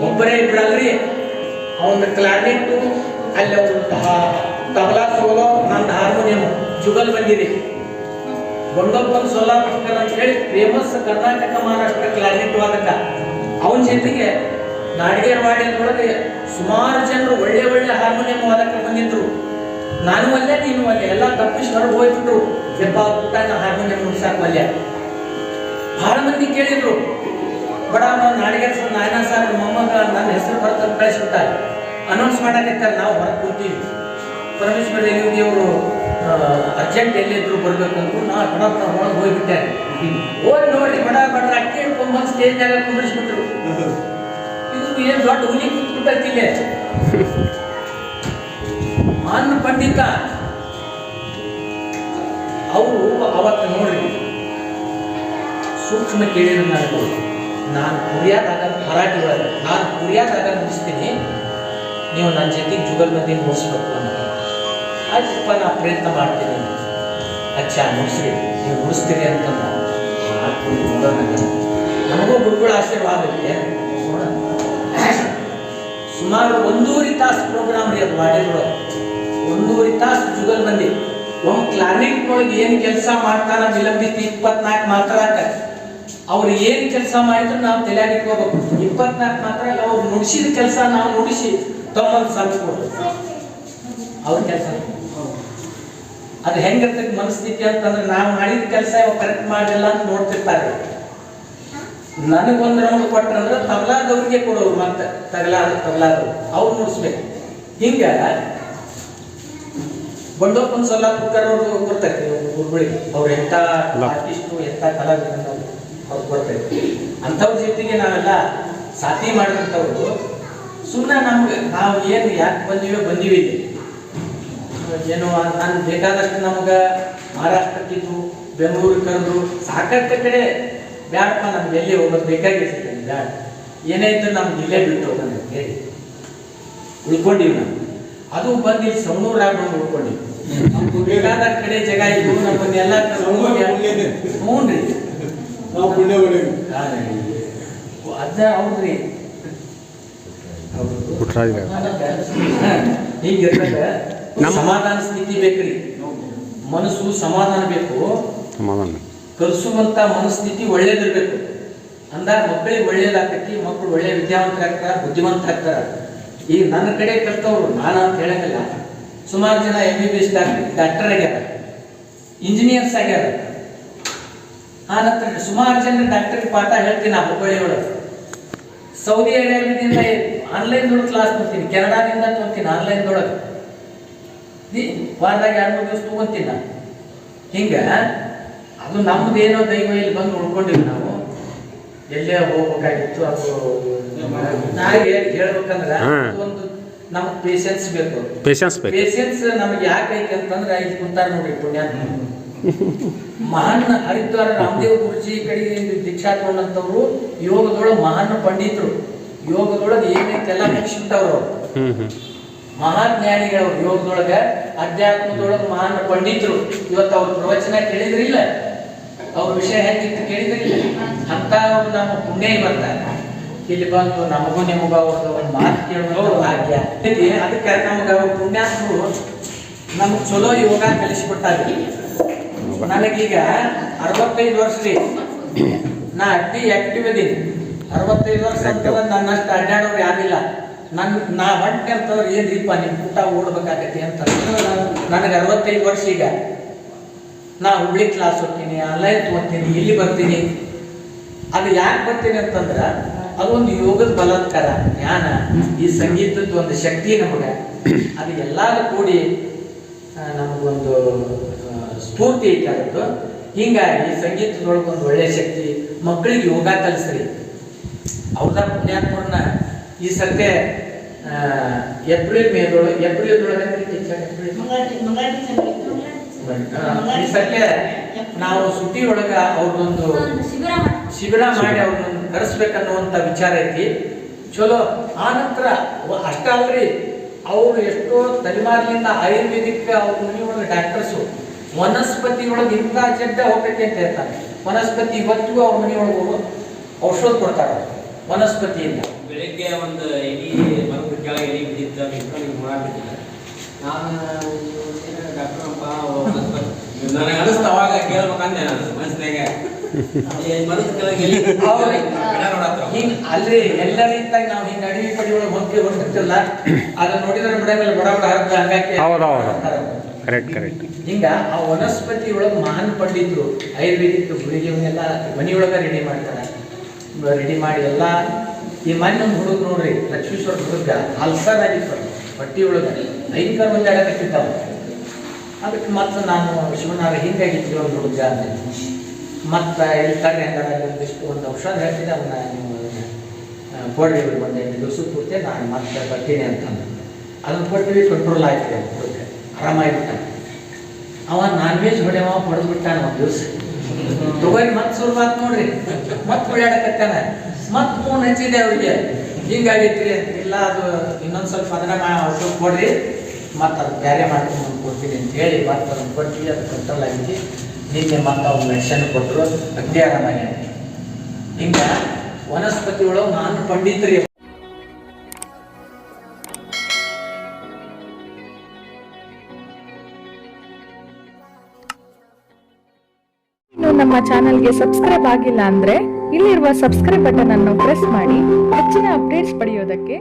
ಒಬ್ಬರೇ ಬಿಡಲ್ರಿ ಅವನ ಕ್ಲಾರ್ನೆಟ್ಟು ಅಲ್ಲಿ ಅವ್ನ ತಬಲಾ ಸೋಲೋ ನನ್ನ ಹಾರ್ಮೋನಿಯಂ ಜುಗಲ್ ಬಂದಿದೆ. ಗೊಂಡೊಪ್ಪನ್ ಸೋಲಾಪುಷ್ಕರ್ ಅಂತ ಹೇಳಿ ಫೇಮಸ್ ಕರ್ನಾಟಕ ಮಹಾರಾಷ್ಟ್ರ ಕ್ಲಾರ್ನೆಟ್ ವಾದಕ ಅವನ ಜೊತೆಗೆ ನಾಡಿಗೇರವಾಡಿಯೊಳಗೆ ಸುಮಾರು ಜನರು ಒಳ್ಳೆ ಒಳ್ಳೆ ಹಾರ್ಮೋನಿಯಂ ವಾದಕರು ಬಂದಿದ್ರು. ನಾನು ಅಲ್ಲೇ, ನೀನು ಅಲ್ಲೇ, ಎಲ್ಲ ತಪ್ಪಿಸಿ ಹೊರಗೆ ಹೋಗ್ಬಿಟ್ರು. ದೆಬ್ಬ ಊಟನ ಹಾರ್ಮೋನಿಯಂ ನುಡ್ಸಾಕ್ ಅಲ್ಲೇ. ಬಹಳ ಮಂದಿ ಕೇಳಿದ್ರು, ಬಡ ನಾವು ನಾಡಿಗೆ ನಾಯನ ಸರ್ ಮೊಮ್ಮಗ ನನ್ನ ಹೆಸರು ಬರ್ತ ಕಳಿಸ್ಬಿಟ್ಟಾರೆ. ಅನೌನ್ಸ್ ಮಾಡಕತ್ತಾರೆ ನಾವು ಹೊರಗೆ ಕೂತೀವಿ. ಪರಮೇಶ್ವರ ದೇವಿ ಅವರು ಅರ್ಜೆಂಟ್ ಎಲ್ಲಿದ್ರು ಬರ್ಬೇಕಂದ್ರು ನಾ ಬಡ ಒಳಗೆ ಹೋಗ್ಬಿಟ್ಟೆ. ಹೋಗಿ ನೋಡಿ, ಬಡ ಬಡ ಅಕ್ಕಿ ಸ್ಟೇಜ್ ಸ್ಟೇಜ್ನಾಗ ಕುಂದಿರಿಸ್ಬಿಟ್ರು. ಇದು ಏನು ದೊಡ್ಡ ಹುಲಿ ಕೂತ್ಬಿಟ್ಟೈತಿ ಇಲ್ಲೇ ಮಾನ್ ಪಂಡಿತ, ಅವರು ಅವತ್ತು ನೋಡ್ರಿ, ಸೂಕ್ಷ್ಮ ಕೇಳಿದ್ರೆ ನಾನು ನಾನು ಕುರಿಯಾದಾಗ ಮರಾಠಿ ಒಳಗೆ, ನಾನು ಕುರಿಯಾದಾಗ ಮುಗಿಸ್ತೀನಿ. ನೀವು ನನ್ನ ಜೊತೆಗೆ ಜುಗಲ್ ಮಂದಿ ಮುಗಿಸ್ಬೇಕು ಅಂತ. ಆಯ್ತಪ್ಪ ನಾ ಪ್ರಯತ್ನ ಮಾಡ್ತೀನಿ. ಅಚ್ಚಾ, ಮುಗಿಸ್ರಿ. ನೀವು ಮುಗಿಸ್ತೀರಿ ಅಂತ. ನನಗೂ ಗುರುಗಳ ಆಶೀರ್ವಾದ ಇದೆ. ಸುಮಾರು ಒಂದೂವರೆ ತಾಸು ಪ್ರೋಗ್ರಾಮ್ ರೀ ಅದು ಮಾಡಿದ್ರು. ಒಂದೂವರೆ ತಾಸು ಜುಗಲ್ ಬಂದಿ ಒಂದು ಕ್ಲಾರಿನೆಟ್ ಒಳಗೆ ಏನು ಕೆಲಸ ಮಾಡ್ತಾನ ವಿಲಂಬಿತ ಇಪ್ಪತ್ನಾಲ್ಕು ಮಾತ್ರ ಅವ್ರು ಏನು ಕೆಲಸ ಮಾಡಿದ್ರು ನಾವು ತಲೆಯಾಗಿ ಇಟ್ಕೋಬೇಕು. ಇಪ್ಪತ್ನಾಲ್ಕು ಮಾತ್ರ ಅವ್ರು ನುಡಿಸಿದ ಕೆಲಸ ನಾವು ನುಡಿಸಿ ತಮ್ಮಲ್ಲಿ ಸಾಧಿಸ್ಬೋದು ಅವ್ರ ಕೆಲಸ. ಅದು ಹೆಂಗಿರ್ತೈತಿ ಮನಸ್ಥಿತಿ ಅಂತಂದ್ರೆ ನಾವು ಮಾಡಿದ ಕೆಲಸ ಇವಾಗ ಕರೆಕ್ಟ್ ಮಾಡಿಲ್ಲ ಅಂತ ನೋಡ್ತಿರ್ತಾರೆ. ನನಗೊಂದು ರೌಂಡ್ ಕೊಟ್ಟನಂದ್ರೆ ತಬಲಾದವ್ರಿಗೆ ಕೊಡೋರು ಮತ್ತೆ ತಗಲಾದ ತಗಲಾದವ್ರು. ಅವ್ರು ನುಡಿಸ್ಬೇಕು. ಹಿಂಗ ಬಂಡೋಪನ್ ಸೊಲ್ಲಾಪುರ್ಕರ್ ಅವ್ರದ್ದು ಕೊಡ್ತೈತಿ ಗುರುಗಳಿಗೆ ಅವ್ರು ಎಂಥ ಆರ್ಟಿಸ್ಟು ಎಂಥ ಕಲಾವಿದರು ಅವ್ರು ಕೊಡ್ತೈತಿ ಅಂಥವ್ರ ಜೊತೆಗೆ ನಾವೆಲ್ಲ ಸಾಥಿ ಮಾಡಿದಂಥವ್ರು. ಸುಮ್ಮನೆ ನಮ್ಗೆ ನಾವು ಏನು ಯಾಕೆ ಬಂದಿವೋ ಬಂದೀವಿ ಏನು ಏನೋ ನಾನು ಬೇಕಾದಷ್ಟು ನಮ್ಗೆ ಮಹಾರಾಷ್ಟ್ರಕ್ಕಿದ್ದು ಬೆಂಗಳೂರಿಗೆ ಕರೆದು ಸಾಕಷ್ಟು ಕಡೆ ಬ್ಯಾಡಪ್ಪ ನಮ್ಗೆ ಎಲ್ಲಿ ಹೋಗೋದು ಬೇಕಾಗಿರ್ತದೆ ಬ್ಯಾಡ ಏನಾಯ್ತು ನಮ್ಗೆ ಇಲ್ಲೇ ಬಿಟ್ಟು ಹೋಗೋಣ ಹೇಳಿ. ಉಳ್ಕೊಂಡಿವಿ ನಾವು. ಅದು ಬಂದು ಇಲ್ಲಿ ಸವಣೂರಾಗ ಬಂದು ಉಳ್ಕೊಂಡಿವಿ. ನಮ್ಗೆ ಬೇಕಾದ ಕಡೆ ಜಾಗ ಇದ್ದು ನಮ್ಮನ್ನೆಲ್ಲ ಹ್ಞೂ ರೀ. ಅದ ಹೌದ್ರಿ ಹೀಗಿರ್ತದೆ ನಮ್ಮ- ಸಮಾಧಾನ ಸ್ಥಿತಿ ಬೇಕ್ರಿ. ಮನಸ್ಸು ಸಮಾಧಾನ ಬೇಕು. ಸಮಾಧಾನ. ಕಲಿಸುವಂತ ಮನಸ್ಥಿತಿ ಒಳ್ಳೇದಿರ್ಬೇಕು. ಅಂದಾಗ ಮಕ್ಕಳಿಗೆ ಒಳ್ಳೇದಾಗ್ತೈತಿ ಮಕ್ಕಳು ಒಳ್ಳೆ ಬುದ್ಧಿವಂತ ಆಗ್ತಾರೆ ಈಗ ನನ್ನ ಕಡೆ ಕಲ್ತವ್ರು ನಾನು ಅಂತ ಹೇಳಂಗಿಲ್ಲ. ಸುಮಾರು ಜನ M B B S doctor doctor ಆಗ್ಯಾರ. ಇಂಜಿನಿಯರ್ಸ್ ಆಗ್ಯಾರ. ಆ ನಂತರ ಸುಮಾರು ಜನ ಡಾಕ್ಟರ್ ಪಾಠ ಹೇಳ್ತೀನಿ ಆ ಹುಬ್ಬಳ್ಳಿ ಒಳಗೆ. ಸೌದಿ ಅರೇಬಿಯಾದಿಂದ ಆನ್ಲೈನ್ ದೊಳಗೆ ಕ್ಲಾಸ್ ನೋಡ್ತೀನಿ ಕೆನಡಾದಿಂದ ತೊಗೊತೀನಿ ಆನ್ಲೈನ್ ದೊಳಗೆ. ವಾರದಾಗ ಎರಡು ಮೂರು ದಿವಸ ತಗೊಂತೀನಿ ನಾನು ಹಿಂಗ ಅದು ನಮ್ದೇನೋ ದೈವ ಇಲ್ಲಿ ಬಂದು ಉಳ್ಕೊಂಡಿವಿ ನಾವು. ಎಲ್ಲೇ ಹೋಗ್ಬೇಕಾಗಿತ್ತು ಅದು ನಾಳೆ ಹೇಳ್ಬೇಕಂದ್ರ. ಒಂದು ನಮ್ಗೆ ಪೇಷನ್ಸ್ ಬೇಕು ಪೇಷನ್ಸ್ ಬೇಕು. ಪೇಷನ್ಸ್ ನಮಗೆ ಯಾಕೆ ಐತೆ ಅಂತಂದ್ರೆ ಇಲ್ಲಿ ಕುಂತಾರ ನೋಡ್ರಿ ಪುಣ್ಯ. ಮಹಾನ್ ಹರಿದ್ವಾರ ರಾಮದೇವ್ ಗುರುಜಿ ಕಡೆಗೆ ದೀಕ್ಷಾ ತಗೊಂಡಂತವ್ರು ಯೋಗದೊಳಗೆ ಮಹಾನ್ ಪಂಡಿತರು. ಯೋಗದೊಳಗೆ ಏನೈತೆಲ್ಲ ಮುಗಿಸ್ಬಿಟ್ಟವ್ರು ಅವ್ರು. ಮಹಾನ್ ಜ್ಞಾನಿಗಳು ಯೋಗದೊಳಗ ಅಧ್ಯಾತ್ಮದೊಳಗ ಮಹಾನ್ ಪಂಡಿತರು. ಇವತ್ತು ಅವ್ರ ಪ್ರವಚನ ಕೇಳಿದ್ರಿಲ್ಲ ಅವ್ರ ವಿಷಯ ಹೆಂಗಿತ್ತು ಕೇಳಿದ್ರಿ ಅಂತ ಅವ್ರು ನಮ್ಮ ಪುಣ್ಯ ಬರ್ತಾರೆ ಇಲ್ಲಿ ಬಂದು ನಮಗೂ ನಿಮಗೂ ಅವ್ರದ್ದು ಒಂದು ಮಾತು ಕೇಳೋದು ಭಾಗ್ಯ. ಅದಕ್ಕೆ ನಮ್ಗೆ ಅವ್ರ ಪುಣ್ಯಾತ್ಮರು ನಮ್ಗೆ ಚಲೋ ಯೋಗ ಕಲಿಸ್ಬಿಟ್ಟಾರೆ ನನಗೀಗ ಅರವತ್ತೈದು ವರ್ಷ ರೀ ನಾ ಅಡ್ಡಿ ಆಕ್ಟಿವ್ ಇದೀನಿ. ಅರವತ್ತೈದು ವರ್ಷ ಅಂತ ನನ್ನಷ್ಟು ಅಡ್ಡಾಡೋರು ಯಾರಿಲ್ಲ. ನನ್ ನಾ ಹೊಂಟೆ ಅಂತವ್ರು ಏನ್ರಿಪ್ಪ ನಿಮ್ ಊಟ ಓಡ್ಬೇಕಾಗತ್ತೆ ಅಂತ. ನನಗೆ ಅರವತ್ತೈದು ವರ್ಷ ಈಗ. ನಾ ಹುಬ್ಳಿ ಕ್ಲಾಸ್ ಹೋಗ್ತೀನಿ ಆನ್ಲೈನ್ ತಗೋತೀನಿ ಇಲ್ಲಿ ಬರ್ತೀನಿ. ಅದು ಯಾಕೆ ಬರ್ತೀನಿ ಅಂತಂದ್ರೆ ಅದೊಂದು ಯೋಗದ ಬಲಾತ್ಕಾರ, ಜ್ಞಾನ. ಈ ಸಂಗೀತದ ಒಂದು ಶಕ್ತಿ ನಮಗೆ. ಅದು ಎಲ್ಲಾರು ಕೂಡಿ ನಮಗೊಂದು ಸ್ಫೂರ್ತಿ ಐತೆ ಹಿಂಗಾಗಿ ಸಂಗೀತದೊಳಗೆ ಒಂದು ಒಳ್ಳೆ ಶಕ್ತಿ ಮಕ್ಕಳಿಗೆ ಯೋಗ ಕಲಿಸ್ರಿ. ಅವ್ರದ ಪುಣ್ಯಾತ್ಮರನ್ನ ಈ ಸದ್ಯ ಏಪ್ರಿಲ್ ಮೇದೊಳಗೆ ಏಪ್ರಿಲ್? ಏಪ್ರಿಲ್ ಈ ನಾವು ಸುದ್ದಿ ಒಳಗ ಅವ್ರದೊಂದು ಶಿಬಿರ ಶಿಬಿರ ಮಾಡಿ ಅವ್ರನ್ನ ಕರೆಸ್ಬೇಕನ್ನುವಂತ ವಿಚಾರ ಐತಿ. ಚಲೋ ಆ ನಂತರ ಅಷ್ಟ ಅಲ್ರಿ ಅವರು ಎಷ್ಟೋ ತಲೆಮಾರಿನಿಂದ ಆಯುರ್ವೇದಿಕ್ ಅವ್ರ ಮನೆಯೊಳಗೆ ಡಾಕ್ಟರ್ಸು ವನಸ್ಪತಿ ಒಳಗೆ ಇಂಥ ಜಡ್ಡ ಹೋಗ್ತೈತಿ ಅಂತ ಹೇಳ್ತಾರೆ. ವನಸ್ಪತಿ ಇವತ್ತಿಗೂ ಅವ್ರ ಮನೆಯೊಳಗೆ ಔಷಧ ಕೊಡ್ತಾರೆ ವನಸ್ಪತಿಯಿಂದ. ಬೆಳಿಗ್ಗೆ ಒಂದು ಎಲಿ ಮರದ ಕೆಳಗೆ ಎಲಿ ಬಿದ್ದಿತ್ತು ನನಗೆ ಅನಿಸ್ತು ಅವಾಗ ಕೇಳ್ಬೇಕಂದೆ ನಾನು ಮನಸ್ಸಿನಾಗ. ಈ ಮರದ ಕೆಳಗೆ ಎಲಿ ಬಿದ್ದಿತ್ತು, ಹೌದು. ಗಿಡ ನೋಡತ್ರ. ಹಿಂಗ್ ಅಡಿ ಎಲ್ಲರಿಂತಾಗ ನಾವು ಹಿಂಗ ಅಡಿಗೆ ಪಡಿ ಒಳಗೆ ಹೋಗಿ ಹೋಗ್ತಿರ್ತಿಲ್ಲ. ಅದನ್ನ ನೋಡಿದ್ರೆ ಬಡ ಬಡ ಹಂಗಾಕಿ ಹೌದು, ಹೌದು. ಕರೆಕ್ಟ್ ಕರೆಕ್ಟ್ ಹಿಂಗ ಆ ವನಸ್ಪತಿ ಒಳಗೆ ಮಹಾನ್ ಪಂಡಿತರು ಆಯುರ್ವೇದಿಕ್ ಗುಳಿಗೆವನ್ನೆಲ್ಲ ಮನಿಯೊಳಗ ರೆಡಿ ಮಾಡ್ತಾರೆ. ರೆಡಿ ಮಾಡಿ ಎಲ್ಲ. ಈ ಮನ್ನ ಹುಡುಗ್ ಹುಡುಗ ನೋಡ್ರಿ ಲಕ್ಷ್ಮೀಶ್ವರ ಹುಡುಗ ಅಲ್ಸರ್ ಆಗಿತ್ತು ಹೊಟ್ಟಿ ಒಳಗ ಭಯಂಕರ ಮಂದಿ ಆಡಕತ್ತಿದ್ದಾವ ಅದಕ್ಕೆ ಮತ್ತೆ ನಾನು ಶಿವನಾರ ಹಿಂಗಾಗಿದ್ವಿ ಒಂದು ಹುಡುಗ ಮತ್ತೆ ಇಲ್ಲಿ ಹಂಗಾರ ಒಂದಿಷ್ಟು ಒಂದು ಔಷಧ ಹೇಳ್ತೀನಿ ಅವನ್ನ ನೀವು ಕೊಡ್ರಿ ಒಂದು ಎಂಟು ದಿವಸ ಪೂರ್ತಿ ನಾನು ಮತ್ತೆ ಬರ್ತೀನಿ ಅಂತಂದು ಅದನ್ನು ಕೊಟ್ಟಿವಿ ಕಂಟ್ರೋಲ್ ಆಯ್ತು ಹುಡುಗ. ಆರಾಮಾಗಿಬಿಟ್ಟ. ಅವ ನಾನ್ ವೆಜ್ ಹೊಡೆಯವ ಹೊಡೆದು ಬಿಟ್ಟಾನ ಒಂದು ದಿವಸ. ತಗೋರಿ ಮತ್ತೆ ಶುರುವಾತ್ ನೋಡ್ರಿ. ಮತ್ತೆ ಹೊಡ್ಯಾಡಕತ್ತಾನ ಮತ್ತೆ ಫೋನ್ ಹಚ್ಚಿದೆ ಅವ್ರಿಗೆ. ಹಿಂಗಾಗೈತ್ರಿ ಇಲ್ಲ ಅದು ಇನ್ನೊಂದು ಸ್ವಲ್ಪ ಅದನ್ನ ಕೊಡ್ರಿ. ಮತ್ತೆ ಅದು ಬೇರೆ ಮಾಡ್ಕೊಂಡು ಕೊಡ್ತೀನಿ ಅಂತ ಹೇಳಿ ಮತ್ತೆ ಅದನ್ನು ಕೊಟ್ಟಿವಿ ಅದು ಕಂಟ್ರೋಲ್ ಆಗಿ ನಿನ್ನೆ ಮತ್ತೆ ಅವ್ನು ಮೆಡಿಸನ್ ಕೊಟ್ಟರು ಅಗ್ನಿ ಆರಾಮಾಗಿ ಹಿಂಗ ವನಸ್ಪತಿ ಒಳಗೆ ನಾನು ಪಂಡಿತರಿ ನಮ್ಮ ಚಾನೆಲ್ಗೆ ಸಬ್ಸ್ಕ್ರೈಬ್ ಆಗಿಲ್ಲ ಅಂದ್ರೆ ಇಲ್ಲಿರುವ ಸಬ್ಸ್ಕ್ರೈಬ್ ಬಟನ್ ಅನ್ನು ಪ್ರೆಸ್ ಮಾಡಿ, ಹೆಚ್ಚಿನ ಅಪ್ಡೇಟ್ಸ್ ಪಡೆಯೋದಕ್ಕೆ